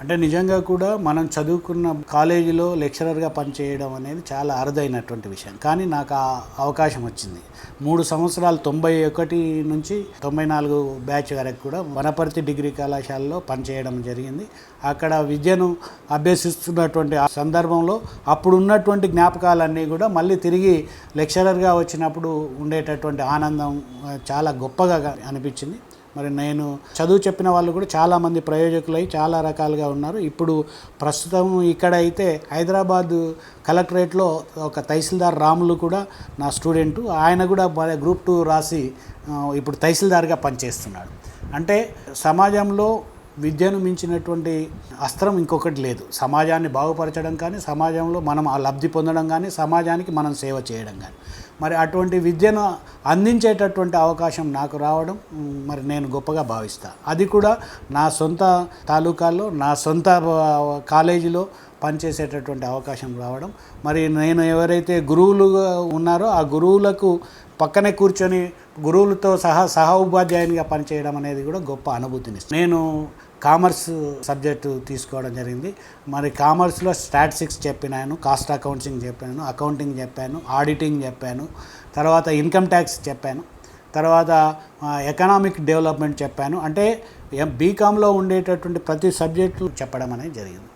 అంటే నిజంగా కూడా మనం చదువుకున్న కాలేజీలో లెక్చరర్గా పనిచేయడం అనేది చాలా అరుదైనటువంటి విషయం. కానీ నాకు ఆ అవకాశం వచ్చింది. మూడు సంవత్సరాలు తొంభై ఒకటి నుంచి తొంభై నాలుగు బ్యాచ్ వరకు కూడా వనపర్తి డిగ్రీ కళాశాలలో పనిచేయడం జరిగింది. అక్కడ విద్యను అభ్యసిస్తున్నటువంటి ఆ సందర్భంలో అప్పుడు ఉన్నటువంటి జ్ఞాపకాలన్నీ కూడా మళ్ళీ తిరిగి లెక్చరర్గా వచ్చినప్పుడు ఉండేటటువంటి ఆనందం చాలా గొప్పగా అనిపించింది. మరి నేను చదువు చెప్పిన వాళ్ళు కూడా చాలామంది ప్రయోజకులై చాలా రకాలుగా ఉన్నారు. ఇప్పుడు ప్రస్తుతం ఇక్కడ అయితే హైదరాబాద్ కలెక్టరేట్లో ఒక తహసీల్దార్ రాములు కూడా నా స్టూడెంటు. ఆయన కూడా మన గ్రూప్ టూ రాసి ఇప్పుడు తహసీల్దార్గా పనిచేస్తున్నాడు. అంటే సమాజంలో విద్యను మించినటువంటి అస్త్రం ఇంకొకటి లేదు. సమాజాన్ని బాగుపరచడం కానీ సమాజంలో మనం ఆ లబ్ధి పొందడం కానీ సమాజానికి మనం సేవ చేయడం కానీ. మరి అటువంటి విద్యను అందించేటటువంటి అవకాశం నాకు రావడం మరి నేను గొప్పగా భావిస్తాను అది కూడా నా సొంత తాలూకాల్లో నా సొంత కాలేజీలో పనిచేసేటటువంటి అవకాశం రావడం. మరి నేను ఎవరైతే గురువులుగా ఉన్నారో ఆ గురువులకు పక్కనే కూర్చొని గురువులతో సహా సహ ఉపాధ్యాయునిగా పనిచేయడం అనేది కూడా గొప్ప అనుభూతిని నేను కామర్స్ సబ్జెక్టు తీసుకోవడం జరిగింది. మరి కామర్స్లో స్టాటిస్టిక్స్ చెప్పినాను కాస్ట్ అకౌంటింగ్ చెప్పాను అకౌంటింగ్ చెప్పాను ఆడిటింగ్ చెప్పాను తర్వాత ఇన్కమ్ ట్యాక్స్ చెప్పాను తర్వాత ఎకనామిక్ డెవలప్మెంట్ చెప్పాను. అంటే బీకామ్లో ఉండేటటువంటి ప్రతి సబ్జెక్టు చెప్పడం అనేది జరిగింది.